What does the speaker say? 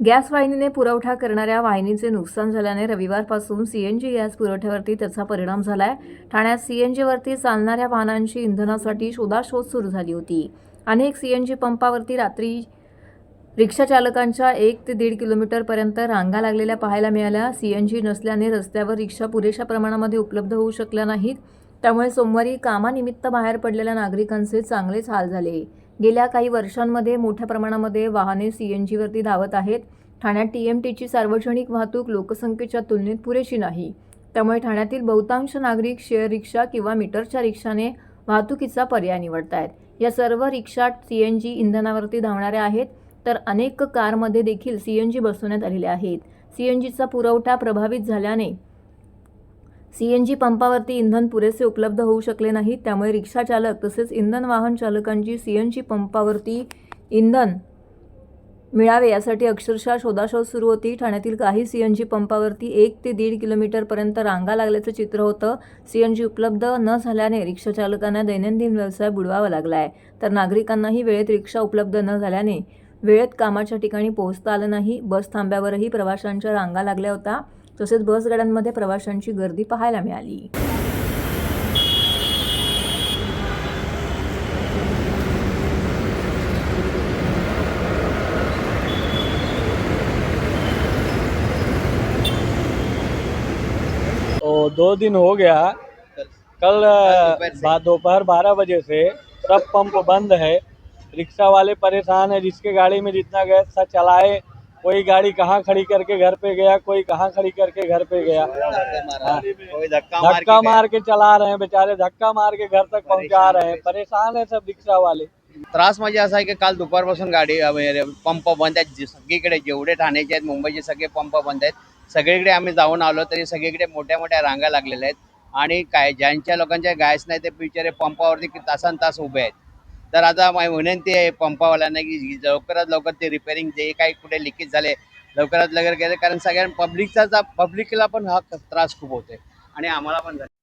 Gas वाहिनीने पुरवठा करणाऱ्या वाहिनीचे नुकसान झाल्याने रविवारपासून सीएनजी गॅस पुरवठ्यावरती त्याचा परिणाम झाला आहे ठाण्यात सीएनजीवरती चालणाऱ्या वाहनांची इंधनासाठी शोधाशोध सुरू झाली होती. अनेक सीएनजी पंपावरती रात्री रिक्षा चालकांच्या एक ते दीड किलोमीटरपर्यंत रांगा लागलेल्या पाहायला मिळाल्या. सीएनजी नसल्याने रस्त्यावर रिक्षा पुरेशा प्रमाणामध्ये उपलब्ध होऊ शकल्या नाहीत. त्यामुळे सोमवारी कामानिमित्त बाहेर पडलेल्या नागरिकांचे चांगलेच हाल झाले. गेल्या काही वर्षांमध्ये मोठ्या प्रमाणामध्ये वाहने सी एन जीवरती धावत आहेत. ठाण्यात टी एम टीची सार्वजनिक वाहतूक लोकसंख्येच्या तुलनेत पुरेशी नाही. त्यामुळे ठाण्यातील बहुतांश नागरिक शेअर रिक्षा किंवा मीटरच्या रिक्षाने वाहतुकीचा पर्याय निवडत आहेत या सर्व रिक्षा सी एन जी इंधनावरती धावणाऱ्या आहेत तर अनेक कारमध्ये देखील सी एन जी बसवण्यात आलेले आहेत. सी एन जीचा पुरवठा प्रभावित झाल्याने सीएनजी पंपावरती इंधन पुरेसे उपलब्ध होऊ शकले नाहीत त्यामुळे रिक्षाचालक तसेच इंधन वाहन चालकांची सीएनजी पंपावरती इंधन मिळावे यासाठी अक्षरशः शोधाशोध सुरू होती. ठाण्यातील काही सी एन जी पंपावरती एक ते दीड किलोमीटरपर्यंत रांगा लागल्याचं चित्र होतं. सी एन जी उपलब्ध न झाल्याने रिक्षाचालकांना दैनंदिन व्यवसाय बुडवावा लागला आहे तर नागरिकांनाही वेळेत रिक्षा उपलब्ध न झाल्याने वेळेत कामाच्या ठिकाणी पोहोचता आलं नाही. बस थांब्यावरही प्रवाशांच्या रांगा लागल्या होत्या. तसेच बसगाड्यांमध्ये प्रवाशांची गर्दी पाहायला मिळाली. तो दो दिन हो गया। कल दोपहर बारह बजे से सब पंप बंद है। रिक्शा वाले परेशान है जिसके गाड़ी में जितना गैस था चलाए। कोई गाड़ी कहाँ खड़ी करके घर पे गया कोई कहाँ खड़ी करके घर पे गया। धक्का मार के चला रहे हैं बेचारे धक्का मार के घर तक पहुंचा रहे हैं। परेशान है सब रिक्शा वाले। त्रास म्हणजे असा आहे की काल दुपारपासून गाडी म्हणजे पंप बंद आहेत. सगळीकडे जेवढे ठाण्याचे आहेत मुंबईचे सगळे पंप बंद आहेत. सगळीकडे आम्ही जाऊन आलो तरी सगळीकडे मोठ्या मोठ्या रांगा लागलेल्या आहेत. आणि काय ज्यांच्या लोकांच्या गॅस नाही ते बिचारे पंपावरती तासन तास उभे आहेत. तर आता माझी विनंती आहे पंपावाल्यांना की लवकरात लवकर ते रिपेअरिंग जे काही कुठे लिकेज झाले लवकरात लवकर केले. कारण सगळ्या पब्लिकचा पब्लिकला पण हा त्रास खूप होतोय. आणि आम्हाला पण झाला.